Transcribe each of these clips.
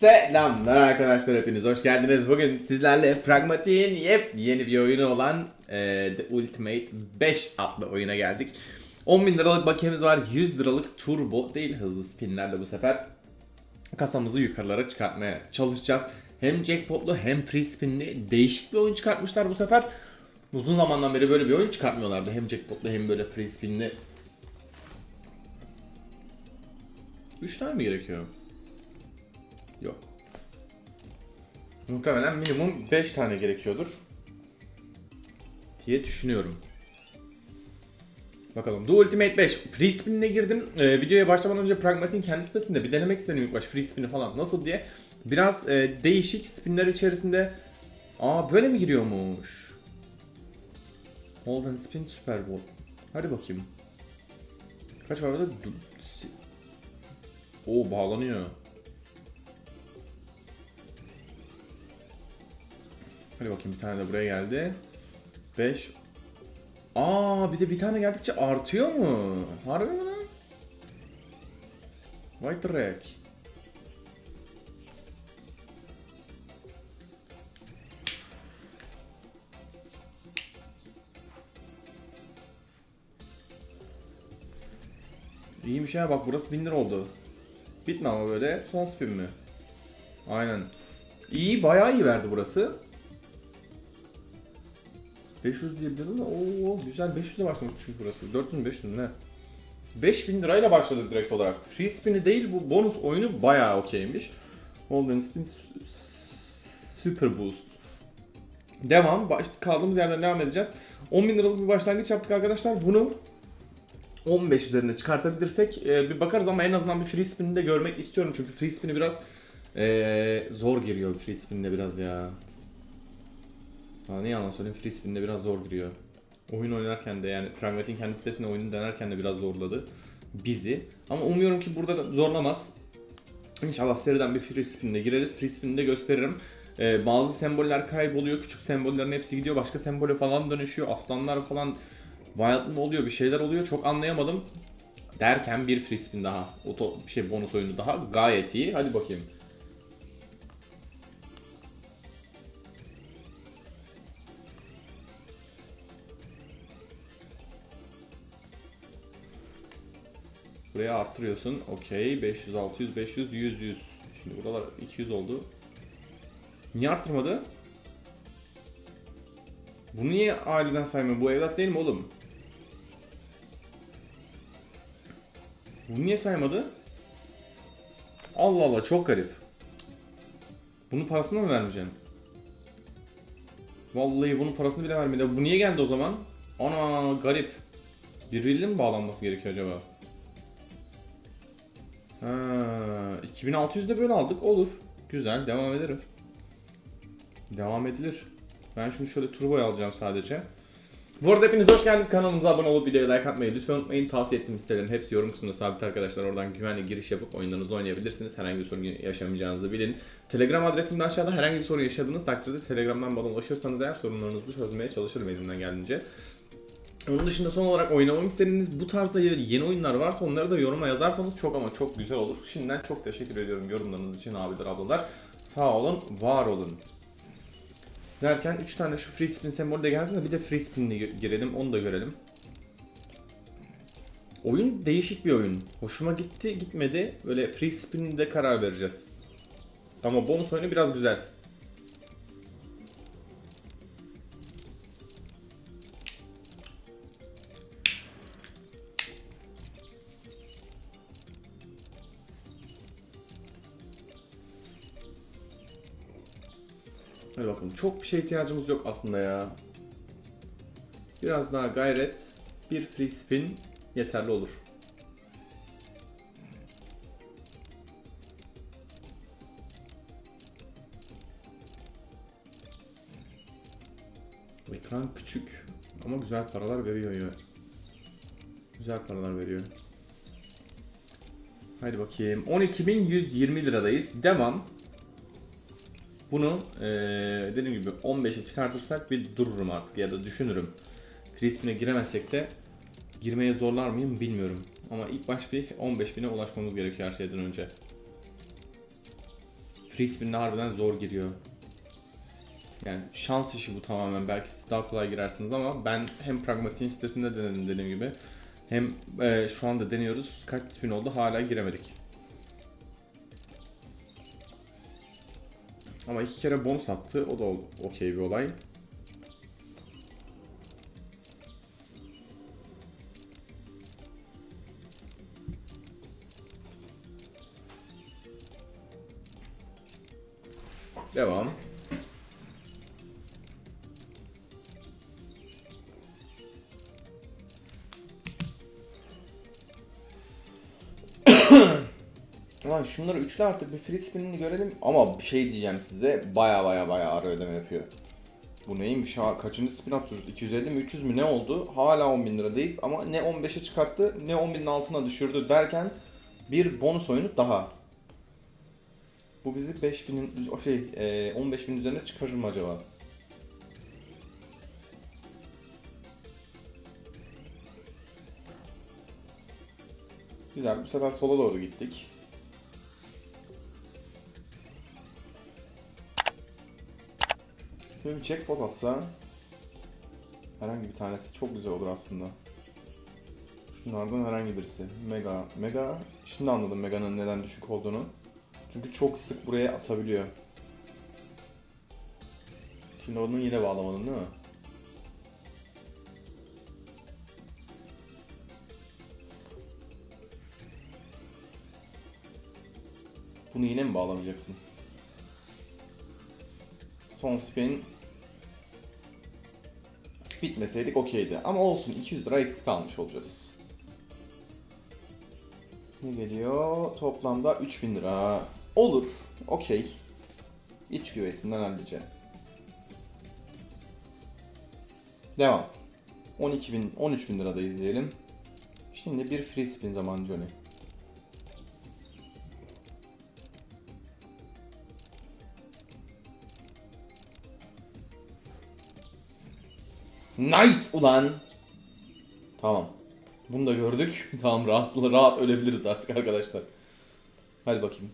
Selamlar arkadaşlar hepiniz hoş geldiniz. Bugün sizlerle Pragmatik'in yepyeni bir oyunu olan e, The Ultimate 5 adlı oyuna geldik. 10 bin liralık bakiyemiz var. 100 liralık turbo değil hızlı spinlerle bu sefer kasamızı yukarılara çıkartmaya çalışacağız. Hem jackpotlu hem free spinli değişik bir oyun çıkartmışlar bu sefer. Uzun zamandan beri böyle bir oyun çıkartmıyorlardı. Hem jackpotlu hem böyle free spinli. 3 tane mi gerekiyor? Yok. Muhtemelen minimum 5 tane gerekiyordur. Diye düşünüyorum. Bakalım. The Ultimate 5. Free spin'ine girdim. Ee, videoya başlamadan önce Pragmatik'in kendi sitesinde bir denemek istedim ilk baş free spin'i falan nasıl diye. Biraz e, değişik spinler içerisinde Aa böyle mi giriyormuş? Hold and spin Super Bowl. Hadi bakayım. Kaç var orada? Oo bağlanıyor. Hadi bakayım bir tane de buraya geldi. 5. Aa bir de bir tane geldikçe artıyor mu? Harbi mi lan? White Rack. İyiymiş ya bak burası 1000 lira oldu. Bitme ama böyle son spin mi? Aynen. İyi bayağı iyi verdi burası. 500 diye biliyordum da ooo güzel 500 ile başlamış çünkü burası. 400 500 ne? 5000 lirayla başladık direkt olarak. Free spin'i değil bu bonus oyunu bayağı okeymiş. Golden spin super boost. Devam. Baş, kaldığımız yerden devam edeceğiz. 10 bin liralık bir başlangıç yaptık arkadaşlar. Bunu 15 üzerine çıkartabilirsek e, bir bakarız ama en azından bir free spin'i de görmek istiyorum. Çünkü free spin'i biraz e, zor giriyor free spin'de biraz ya. Ha, ne yalan söyleyeyim free spin'de biraz zor giriyor. Oyun oynarken de yani Pragmatik'in kendi sitesinde oyunu denerken de biraz zorladı bizi. Ama umuyorum ki burada da zorlamaz. İnşallah seriden bir free spin'de gireriz. Free spin'i de gösteririm. Ee, bazı semboller kayboluyor. Küçük sembollerin hepsi gidiyor. Başka sembole falan dönüşüyor. Aslanlar falan wild mı oluyor? Bir şeyler oluyor. Çok anlayamadım. Derken bir free spin daha. Oto, şey bonus oyunu daha. Gayet iyi. Hadi bakayım. Buraya arttırıyorsun. Okey. 500, 600, 500, 100, 100. Şimdi buralar 200 oldu. Niye arttırmadı? Bu niye aileden saymıyor? Bu evlat değil mi oğlum? Bu niye saymadı? Allah Allah çok garip. Bunun parasını mı vermeyeceğim? Vallahi bunun parasını bile vermedi. Bu niye geldi o zaman? Ana garip. Birbiriyle mi bağlanması gerekiyor acaba? Ha, 2600'de böyle aldık. Olur. Güzel. Devam ederim. Devam edilir. Ben şunu şöyle turboya alacağım sadece. Bu arada hepiniz hoş geldiniz. Kanalımıza abone olup videoya like atmayı lütfen unutmayın. Tavsiye ettiğim sitelerin hepsi yorum kısmında sabit arkadaşlar. Oradan güvenli giriş yapıp oyunlarınızı oynayabilirsiniz. Herhangi bir sorun yaşamayacağınızı bilin. Telegram adresim de aşağıda. Herhangi bir sorun yaşadığınız takdirde Telegram'dan bana ulaşırsanız eğer sorunlarınızı çözmeye çalışırım elimden geldiğince. Onun dışında son olarak oynamak istediğiniz bu tarzda yeni oyunlar varsa onları da yoruma yazarsanız çok ama çok güzel olur. Şimdiden çok teşekkür ediyorum yorumlarınız için abiler ablalar. Sağ olun, var olun. Derken 3 tane şu free spin sembolü de gelsin de bir de free spin'le girelim onu da görelim. Oyun değişik bir oyun. Hoşuma gitti gitmedi. Böyle free spin'de karar vereceğiz. Ama bonus oyunu biraz güzel. Hadi bakalım. Çok bir şeye ihtiyacımız yok aslında ya. Biraz daha gayret. Bir free spin yeterli olur. Ekran küçük ama güzel paralar veriyor ya. Güzel paralar veriyor. Haydi bakayım. 12.120 liradayız. Devam. Bunu eee dediğim gibi 15'e çıkartırsak bir dururum artık ya da düşünürüm. Free spin'e giremezsek de girmeye zorlar mıyım bilmiyorum. Ama ilk baş bir 15.000'e ulaşmamız gerekiyor her şeyden önce. free spin'de harbiden zor giriyor. Yani şans işi bu tamamen. Belki siz daha kolay girersiniz ama ben hem pragmatiğin sitesinde denedim dediğim gibi. Hem e, şu anda deniyoruz. Kaç spin oldu hala giremedik. Ama iki kere bonus attı. O da okey bir olay. Devam. Ulan şunları üçlü artık bir free spin'ini görelim ama bir şey diyeceğim size baya baya baya ara ödeme yapıyor. Bu neymiş ha kaçıncı spin atıyoruz 250 mi 300 mü ne oldu hala 10 bin liradayız ama ne 15'e çıkarttı ne 10 binin altına düşürdü derken bir bonus oyunu daha. Bu bizi 5000'in o şey e, 15 bin üzerine çıkarır mı acaba? Güzel bu sefer sola doğru gittik. Şöyle bir jackpot atsa herhangi bir tanesi çok güzel olur aslında. Şunlardan herhangi birisi. Mega. Mega. Şimdi anladım Mega'nın neden düşük olduğunu. Çünkü çok sık buraya atabiliyor. Şimdi onu yine bağlamadın değil mi? Bunu yine mi bağlamayacaksın? Son spin bitmeseydik okeydi. Ama olsun 200 lira eksik almış olacağız. Ne geliyor? Toplamda 3000 lira. Olur. Okey. İç güveysinden halledeceğim. Devam. 12 bin, 13 bin liradayız diyelim. Şimdi bir free spin zamanı Johnny. Nice ulan. Tamam. Bunu da gördük. tamam rahat rahat ölebiliriz artık arkadaşlar. Hadi bakayım.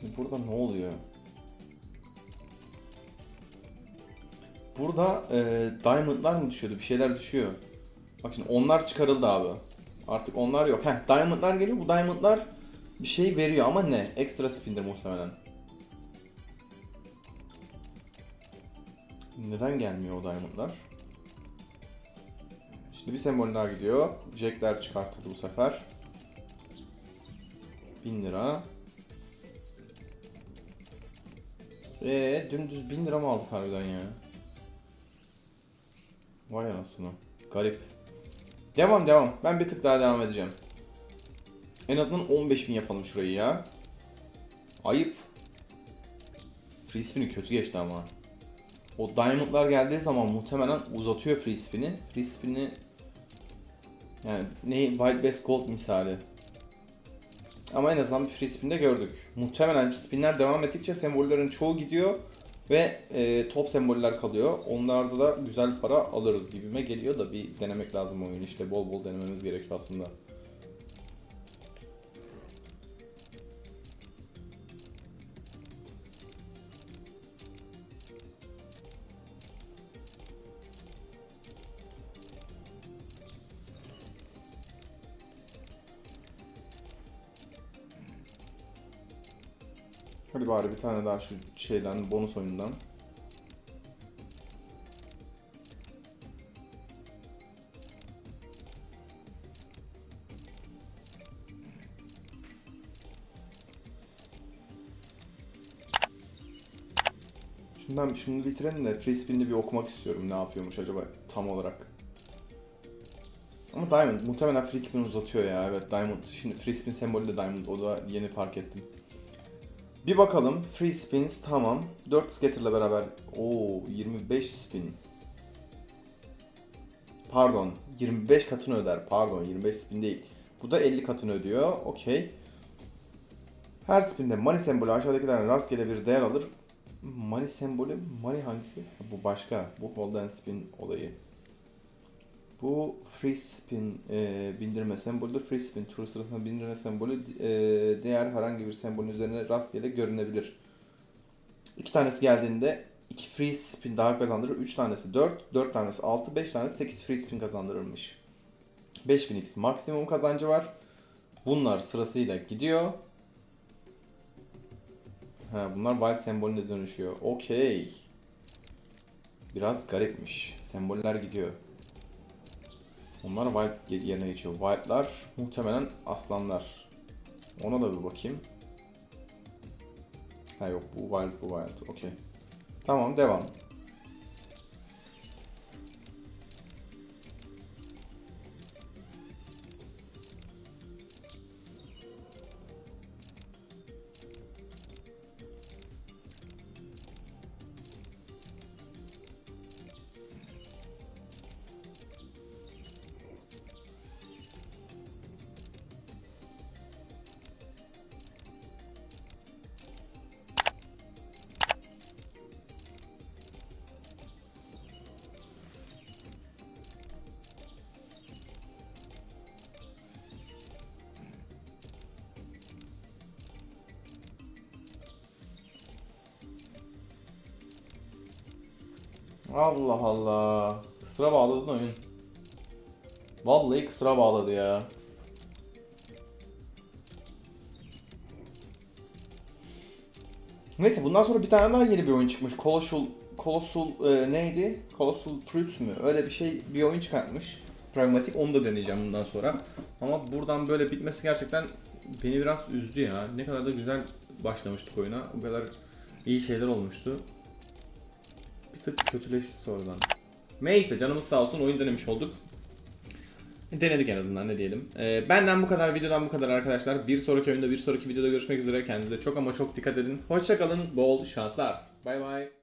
Şimdi burada ne oluyor? Burada e, diamondlar mı düşüyordu? Bir şeyler düşüyor. Bak şimdi onlar çıkarıldı abi. Artık onlar yok. Heh diamondlar geliyor. Bu diamondlar bir şey veriyor ama ne? Ekstra spindir muhtemelen. Neden gelmiyor o diamondlar? Şimdi bir sembol daha gidiyor. Jack'ler çıkartıldı bu sefer. 1000 lira. Eee dümdüz 1000 lira mı aldık harbiden ya? Vay anasını. Garip. Devam devam. Ben bir tık daha devam edeceğim. En azından 15.000 yapalım şurayı ya. Ayıp. Free spin'i kötü geçti ama. O diamondlar geldiği zaman muhtemelen uzatıyor free spin'i. Free spin'i yani ne White Best Gold misali. Ama en azından bir free spin'de gördük. Muhtemelen spinler devam ettikçe sembollerin çoğu gidiyor ve e, top semboller kalıyor. Onlarda da güzel para alırız gibime geliyor da bir denemek lazım oyunu işte bol bol denememiz gerekiyor aslında. Hadi bari bir tane daha şu şeyden bonus oyundan. Şundan şunu bitirelim de Free Spin'de bir okumak istiyorum ne yapıyormuş acaba tam olarak. Ama Diamond muhtemelen Free Spin uzatıyor ya evet Diamond. Şimdi Free Spin sembolü de Diamond o da yeni fark ettim. Bir bakalım. Free spins tamam. 4 scatter'la beraber o 25 spin. Pardon. 25 katını öder. Pardon 25 spin değil. Bu da 50 katını ödüyor. Okey. Her spinde money sembolü aşağıdakilerden rastgele bir değer alır. Money sembolü, money hangisi? Bu başka. Bu hold and spin olayı. Bu free spin e, bindirme sembolüdür. Free spin turu sırasında bindirme sembolü e, diğer herhangi bir sembolün üzerine rastgele görünebilir. İki tanesi geldiğinde iki free spin daha kazandırır. Üç tanesi 4, 4 tanesi 6, 5 tanesi 8 free spin kazandırırmış. 5000 x maksimum kazancı var. Bunlar sırasıyla gidiyor. Ha, bunlar wild sembolüne dönüşüyor. Okey. Biraz garipmiş. Semboller gidiyor. Onlar wild yerine geçiyor. Wild'lar muhtemelen aslanlar. Ona da bir bakayım. Ha yok bu wild bu wild. Okey. Tamam devam. Allah Allah. Kısra bağladın oyun. Vallahi kısra bağladı ya. Neyse bundan sonra bir tane daha yeni bir oyun çıkmış. Colossal Colossal e, neydi? Colossal Truths mü? Öyle bir şey bir oyun çıkartmış. Pragmatik onu da deneyeceğim bundan sonra. Ama buradan böyle bitmesi gerçekten beni biraz üzdü ya. Ne kadar da güzel başlamıştık oyuna. O kadar iyi şeyler olmuştu. Bir tık kötüleşti sonradan. Neyse canımız sağ olsun oyun denemiş olduk. Denedik en azından ne diyelim. Ee, benden bu kadar, videodan bu kadar arkadaşlar. Bir sonraki oyunda, bir sonraki videoda görüşmek üzere. Kendinize çok ama çok dikkat edin. Hoşçakalın, bol şanslar. Bay bay.